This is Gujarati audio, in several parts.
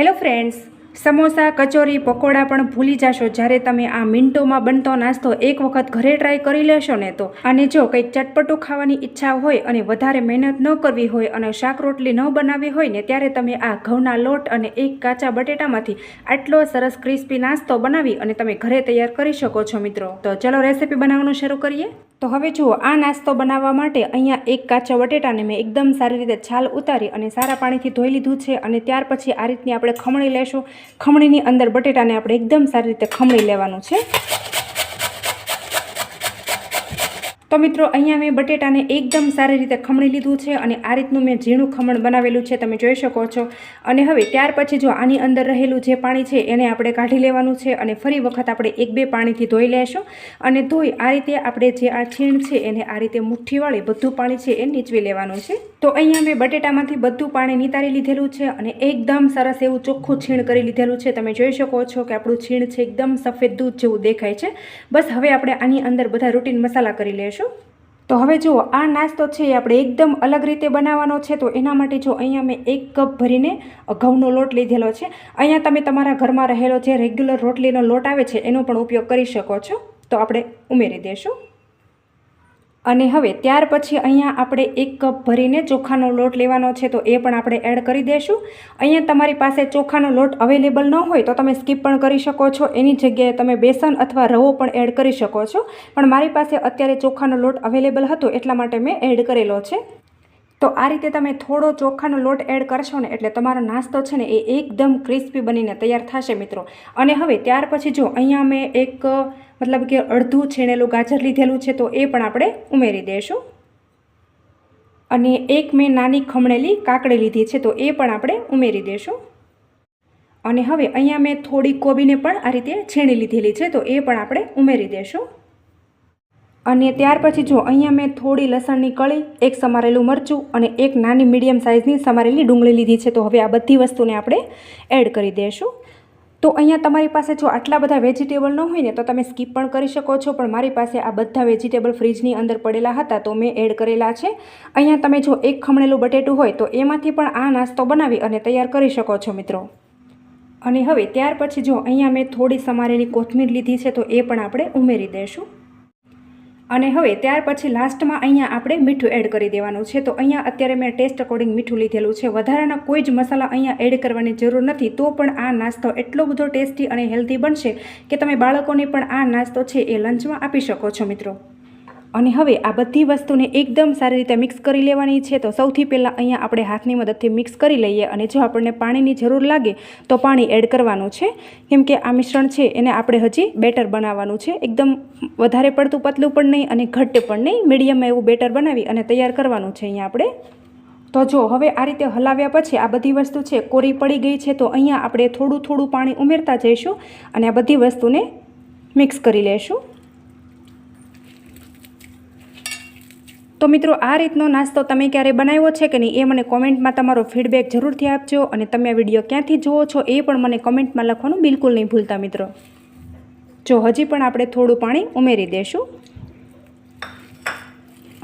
હેલો ફ્રેન્ડ્સ સમોસા કચોરી પકોડા પણ ભૂલી જશો. જ્યારે તમે આ મિનિટોમાં બનતો નાસ્તો એક વખત ઘરે ટ્રાય કરી લેશો ને તો. અને જો કંઈક ચટપટું ખાવાની ઈચ્છા હોય અને વધારે મહેનત ન કરવી હોય અને શાક રોટલી ન બનાવવી હોય ને, ત્યારે તમે આ ઘઉંના લોટ અને એક કાચા બટેટામાંથી આટલો સરસ ક્રિસ્પી નાસ્તો બનાવી અને તમે ઘરે તૈયાર કરી શકો છો મિત્રો. તો ચલો રેસીપી બનાવવાનું શરૂ કરીએ. તો હવે જુઓ, આ નાસ્તો બનાવવા માટે અહીંયા એક કાચા બટેટાને મેં એકદમ સારી રીતે છાલ ઉતારી અને સારા પાણીથી ધોઈ લીધું છે અને ત્યાર પછી આ રીતની આપણે ખમણી લેશું. ખમણીની અંદર બટેટાને આપણે એકદમ સારી રીતે ખમણી લેવાનું છે. તો મિત્રો, અહીંયા મેં બટેટાને એકદમ સારી રીતે ખમણી લીધું છે અને આ રીતનું મેં ઝીણું ખમણ બનાવેલું છે, તમે જોઈ શકો છો. અને હવે ત્યાર પછી જો આની અંદર રહેલું જે પાણી છે, એને આપણે કાઢી લેવાનું છે અને ફરી વખત આપણે એક બે પાણીથી ધોઈ લેશું. અને ધોઈ આ રીતે આપણે જે આ છીણ છે, એને આ રીતે મુઠ્ઠીવાળી બધું પાણી છે, એ નીચવી લેવાનું છે. તો અહીંયા મેં બટેટામાંથી બધું પાણી નિતારી લીધેલું છે અને એકદમ સરસ એવું ચોખ્ખું છીણ કરી લીધેલું છે. તમે જોઈ શકો છો કે આપણું છીણ છે, એકદમ સફેદ દૂધ જેવું દેખાય છે. બસ હવે આપણે આની અંદર બધા રૂટીન મસાલા કરી લેશું. તો હવે જુઓ, આ નાસ્તો છે એ આપણે એકદમ અલગ રીતે બનાવવાનો છે. તો એના માટે જો અહીંયા મેં એક કપ ભરીને ઘઉંનો લોટ લીધેલો છે. અહીંયા તમે તમારા ઘરમાં રહેલો જે રેગ્યુલર રોટલીનો લોટ આવે છે, એનો પણ ઉપયોગ કરી શકો છો. તો આપણે ઉમેરી દઈશું અને હવે ત્યાર પછી અહીંયા આપણે એક કપ ભરીને ચોખાનો લોટ લેવાનો છે, તો એ પણ આપણે એડ કરી દઈશું અહીંયા તમારી પાસે ચોખાનો લોટ અવેલેબલ ન હોય તો તમે સ્કીપ પણ કરી શકો છો. એની જગ્યાએ તમે બેસન અથવા રવો પણ એડ કરી શકો છો. પણ મારી પાસે અત્યારે ચોખાનો લોટ અવેલેબલ હતો, એટલા માટે મેં એડ કરેલો છે. તો આ રીતે તમે થોડો ચોખાનો લોટ એડ કરશો ને એટલે તમારો નાસ્તો છે ને એ એકદમ ક્રિસ્પી બનીને તૈયાર થશે મિત્રો. અને હવે ત્યાર પછી જો અહીંયા મેં એક, મતલબ કે અડધું છીણેલું ગાજર લીધેલું છે તો એ પણ આપણે ઉમેરી દઈશું અને એક મેં નાની ખમણેલી કાકડી લીધી છે તો એ પણ આપણે ઉમેરી દઈશું અને હવે અહીંયા મેં થોડી કોબીને પણ આ રીતે છીણી લીધેલી છે તો એ પણ આપણે ઉમેરી દઈશું અને ત્યાર પછી જો અહીંયા મેં થોડી લસણની કળી, એક સમારેલું મરચું અને એક નાની મીડિયમ સાઇઝની સમારેલી ડુંગળી લીધી છે. તો હવે આ બધી વસ્તુને આપણે એડ કરી દઈશું તો અહીંયા તમારી પાસે જો આટલા બધા વેજીટેબલ ન હોય ને, તો તમે સ્કીપ પણ કરી શકો છો. પણ મારી પાસે આ બધા વેજીટેબલ ફ્રીજની અંદર પડેલા હતા, તો મેં એડ કરેલા છે. અહીંયા તમે જો એક ખમણેલું બટેટું હોય, તો એમાંથી પણ આ નાસ્તો બનાવી અને તૈયાર કરી શકો છો મિત્રો. અને હવે ત્યાર પછી જો અહીંયા મેં થોડી સમારેલી કોથમીર લીધી છે, તો એ પણ આપણે ઉમેરી દઈશું અને હવે ત્યાર પછી લાસ્ટમાં અહીંયા આપણે મીઠું એડ કરી દેવાનું છે. તો અહીંયા અત્યારે મેં ટેસ્ટ અકોર્ડિંગ મીઠું લીધેલું છે. વધારાના કોઈ જ મસાલા અહીંયા એડ કરવાની જરૂર નથી. તો પણ આ નાસ્તો એટલો બધો ટેસ્ટી અને હેલ્ધી બનશે કે તમે બાળકોને પણ આ નાસ્તો છે એ લંચમાં આપી શકો છો મિત્રો. અને હવે આ બધી વસ્તુને એકદમ સારી રીતે મિક્સ કરી લેવાની છે, તો સૌથી પહેલાં અહીંયા આપણે હાથની મદદથી મિક્સ કરી લઈએ અને જો આપણને પાણીની જરૂર લાગે, તો પાણી એડ કરવાનું છે. કેમ કે આ મિશ્રણ છે, એને આપણે હજી બેટર બનાવવાનું છે. એકદમ વધારે પડતું પતલું પણ નહીં અને ઘટ્ટ પણ નહીં. મીડિયમમાં એવું બેટર બનાવી અને તૈયાર કરવાનું છે અહીંયા આપણે. તો જો, હવે આ રીતે હલાવ્યા પછી આ બધી વસ્તુ છે, કોરી પડી ગઈ છે, તો અહીંયા આપણે થોડું થોડું પાણી ઉમેરતા જઈશું અને આ બધી વસ્તુને મિક્સ કરી લેશું. તો મિત્રો, આ રીતનો નાસ્તો તમે ક્યારે બનાવ્યો છે કે નહીં, એ મને કોમેન્ટમાં તમારો ફીડબેક જરૂરથી આપજો અને તમે આ વીડિયો ક્યાંથી જુઓ છો એ પણ મને કોમેન્ટમાં લખવાનું બિલકુલ નહીં ભૂલતા મિત્રો. જો હજી પણ આપણે થોડું પાણી ઉમેરી દઈશું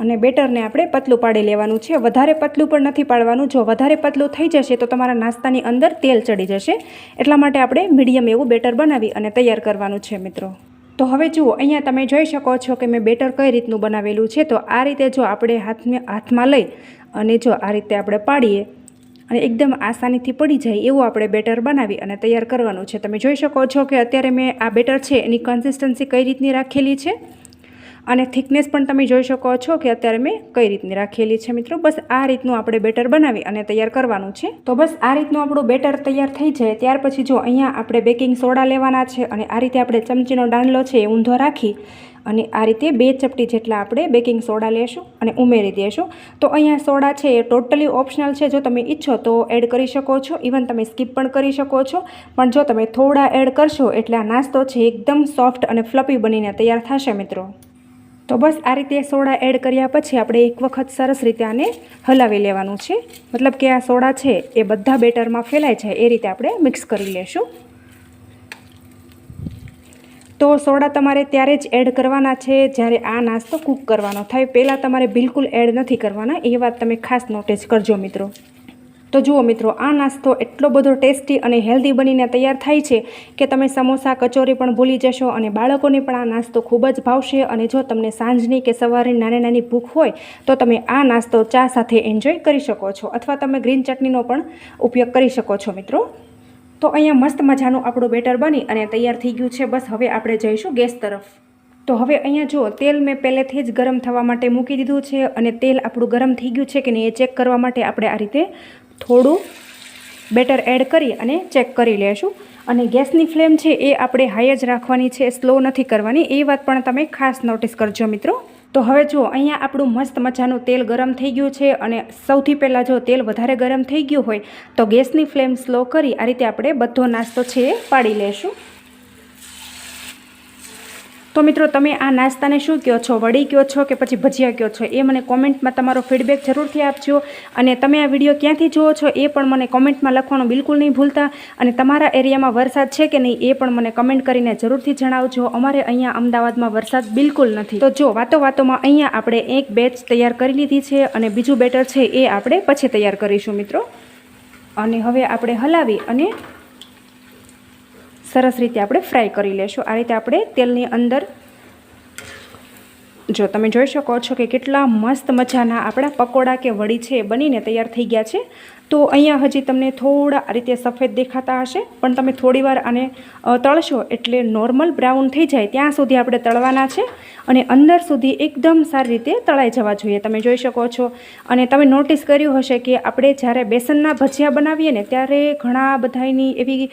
અને બેટરને આપણે પતલું પાડી લેવાનું છે. વધારે પતલું પણ નથી પાડવાનું. જો વધારે પતલું થઈ જશે તો તમારા નાસ્તાની અંદર તેલ ચડી જશે. એટલા માટે આપણે મીડિયમ એવું બેટર બનાવી અને તૈયાર કરવાનું છે મિત્રો. તો હવે જુઓ, અહીંયા તમે જોઈ શકો છો કે મેં બેટર કઈ રીતનું બનાવેલું છે. તો આ રીતે જો આપણે હાથને હાથમાં લઈ અને જો આ રીતે આપણે પાડીએ અને એકદમ આસાનીથી પડી જાય એવું આપણે બેટર બનાવી અને તૈયાર કરવાનું છે. તમે જોઈ શકો છો કે અત્યારે મેં આ બેટર છે એની કન્સિસ્ટન્સી કઈ રીતની રાખેલી છે? અને થિકનેસ પણ તમે જોઈ શકો છો કે અત્યારે મેં કઈ રીતની રાખેલી છે મિત્રો. બસ આ રીતનું આપણે બેટર બનાવી અને તૈયાર કરવાનું છે. તો બસ આ રીતનું આપણું બેટર તૈયાર થઈ જાય. ત્યાર પછી જો અહીંયા આપણે બેકિંગ સોડા લેવાના છે અને આ રીતે આપણે ચમચીનો દાંડલો છે એ ઊંધો રાખી અને આ રીતે બે ચપટી જેટલા આપણે બેકિંગ સોડા લેશું અને ઉમેરી દઈશું તો અહીંયા સોડા છે એ ટોટલી ઓપ્શનલ છે. જો તમે ઈચ્છો તો એડ કરી શકો છો. ઇવન તમે સ્કીપ પણ કરી શકો છો. પણ જો તમે થોડા એડ કરશો એટલે આ નાસ્તો છે એકદમ સોફ્ટ અને ફ્લપી બનીને તૈયાર થશે મિત્રો. તો બસ આ રીતે સોડા એડ કર્યા પછી આપણે એક વખત સરસ રીતે આને હલાવી લેવાનું છે. મતલબ કે આ સોડા છે એ બધા બેટરમાં ફેલાય છે, એ રીતે આપણે મિક્સ કરી લેશું. તો સોડા તમારે ત્યારે જ એડ કરવાના છે, જ્યારે આ નાસ્તો કૂક કરવાનો થાય. પહેલાં તમારે બિલકુલ એડ નથી કરવાના, એ વાત તમે ખાસ નોટિસ કરજો મિત્રો. તો જુઓ મિત્રો, આ નાસ્તો એટલો બધો ટેસ્ટી અને હેલ્ધી બનીને તૈયાર થાય છે કે તમે સમોસા, કચોરી પણ ભૂલી જશો અને બાળકોને પણ આ નાસ્તો ખૂબ જ ભાવશે અને જો તમને સાંજની કે સવારે નાની નાની ભૂખ હોય, તો તમે આ નાસ્તો ચા સાથે એન્જોય કરી શકો છો અથવા તમે ગ્રીન ચટણીનો પણ ઉપયોગ કરી શકો છો મિત્રો. તો અહીંયા મસ્ત મજાનું આપણું બેટર બની અને તૈયાર થઈ ગયું છે. બસ હવે આપણે જઈશું ગેસ તરફ. તો હવે અહીંયા જો તેલ મેં પહેલેથી જ ગરમ થવા માટે મૂકી દીધું છે અને તેલ આપણું ગરમ થઈ ગયું છે કે નહીં એ ચેક કરવા માટે આપણે આ રીતે થોડું બેટર એડ કરી અને ચેક કરી લેશું. અને ગેસની ફ્લેમ છે એ આપણે હાઈ જ રાખવાની છે, સ્લો નથી કરવાની. એ વાત પણ તમે ખાસ નોટિસ કરજો મિત્રો. તો હવે જુઓ, અહીંયા આપણું મસ્ત મજાનું તેલ ગરમ થઈ ગયું છે અને સૌથી પહેલાં જો તેલ વધારે ગરમ થઈ ગયું હોય, તો ગેસની ફ્લેમ સ્લો કરી આ રીતે આપણે બધો નાસ્તો છે એ પાડી લેશું. તો મિત્રો, તમે આ નાસ્તાને શું કહો છો? વડી કહો છો કે પછી ભજીયા કહો છો? એ મને કોમેન્ટમાં તમારો ફીડબેક જરૂરથી આપજો. અને તમે આ વીડિયો ક્યાંથી જુઓ છો એ પણ મને કોમેન્ટમાં લખવાનું બિલકુલ નહીં ભૂલતા. અને તમારા એરિયામાં વરસાદ છે કે નહીં એ પણ મને કમેન્ટ કરીને જરૂરથી જણાવજો. અમારે અહીંયા અમદાવાદમાં વરસાદ બિલકુલ નથી. તો જો, વાતો વાતોમાં અહીંયા આપણે એક બેચ તૈયાર કરી લીધી છે અને બીજું બેટર છે એ આપણે પછી તૈયાર કરીશું મિત્રો. અને હવે આપણે હલાવી અને સરસ રીતે આપણે ફ્રાય કરી લેશું. આ રીતે આપણે તેલની અંદર જો તમે જોઈ શકો છો કે કેટલા મસ્ત મજાના આપણા પકોડા કે વડી છે એ બનીને તૈયાર થઈ ગયા છે. તો અહીંયા હજી તમને થોડા આ રીતે સફેદ દેખાતા હશે, પણ તમે થોડીવાર આને તળશો એટલે નોર્મલ બ્રાઉન થઈ જાય ત્યાં સુધી આપણે તળવાના છે અને અંદર સુધી એકદમ સારી રીતે તળાઈ જવા જોઈએ. તમે જોઈ શકો છો. અને તમે નોટિસ કર્યું હશે કે આપણે જ્યારે બેસનના ભજીયા બનાવીએ ને ત્યારે ઘણા બધાની એવી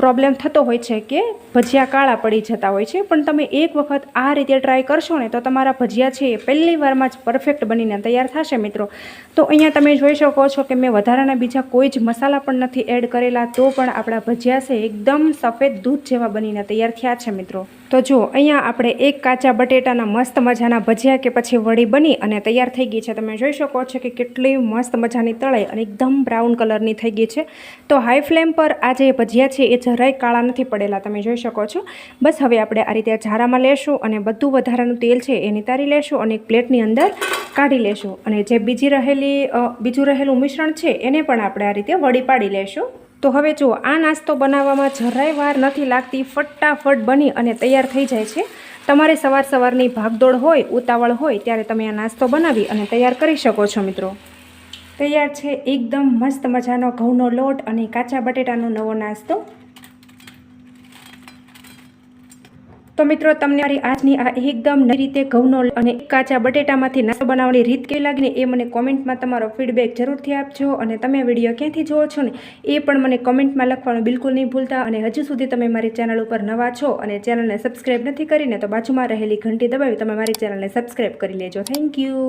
પ્રોબ્લેમ થતો હોય છે કે ભજીયા કાળા પડી જતા હોય છે. પણ તમે એક વખત આ રીતે ટ્રાય કરશો ને તો તમારા ભજીયા છે એ પહેલી વારમાં જ પરફેક્ટ બનીને તૈયાર થશે મિત્રો. તો અહીંયા તમે જોઈ શકો છો કે મેં વધારાના બીજા કોઈ જ મસાલા પણ નથી એડ કરેલા, તો પણ આપણા ભજીયા છે એકદમ સફેદ દૂધ જેવા બનીને તૈયાર થયા છે મિત્રો. તો જુઓ અહીંયા આપણે એક કાચા બટેટાના મસ્ત મજાના ભજીયા કે પછી વડી બની અને તૈયાર થઈ ગઈ છે. તમે જોઈ શકો છો કે કેટલી મસ્ત મજાની તળાઈ અને એકદમ બ્રાઉન કલરની થઈ ગઈ છે. તો હાઈ ફ્લેમ પર આ જે ભજીયા છે એ જરાય કાળા નથી પડેલા, તમે જોઈ શકો છો. બસ હવે આપણે આ રીતે ઝારામાં લેશું અને બધું વધારાનું તેલ છે એ નિતારી લેશું અને એક પ્લેટની અંદર કાઢી લેશું. અને જે બીજી રહેલી બીજું રહેલું મિશ્રણ છે એને પણ આપણે આ રીતે વળી પાડી લેશું. તો હવે જુઓ, આ નાસ્તો બનાવવામાં જરાય વાર નથી લાગતી. ફટાફટ બની અને તૈયાર થઈ જાય છે. તમારે સવાર સવારની ભાગદોડ હોય, ઉતાવળ હોય, ત્યારે તમે આ નાસ્તો બનાવી અને તૈયાર કરી શકો છો, મિત્રો. તૈયાર છે, એકદમ મસ્ત મજાનો ઘઉંનો લોટ અને કાચા બટેટાનો નવો નાસ્તો. તો મિત્રો, તમને મારી આજની આ એકદમ નવી રીતે ઘઉંનો અને કાચા બટેટામાંથી નાસ્તો બનાવવાની રીત કેવી લાગીને એ મને કોમેન્ટમાં તમારો ફીડબેક જરૂરથી આપજો અને તમે વીડિયો ક્યાંથી જુઓ છો ને એ પણ મને કોમેન્ટમાં લખવાનું બિલકુલ નહીં ભૂલતા અને હજુ સુધી તમે મારી ચેનલ ઉપર નવા છો અને ચેનલને સબસ્ક્રાઈબ નથી કરીને તો બાજુમાં રહેલી ઘંટી દબાવી તમે મારી ચેનલને સબસ્ક્રાઈબ કરી લેજો. Thank you.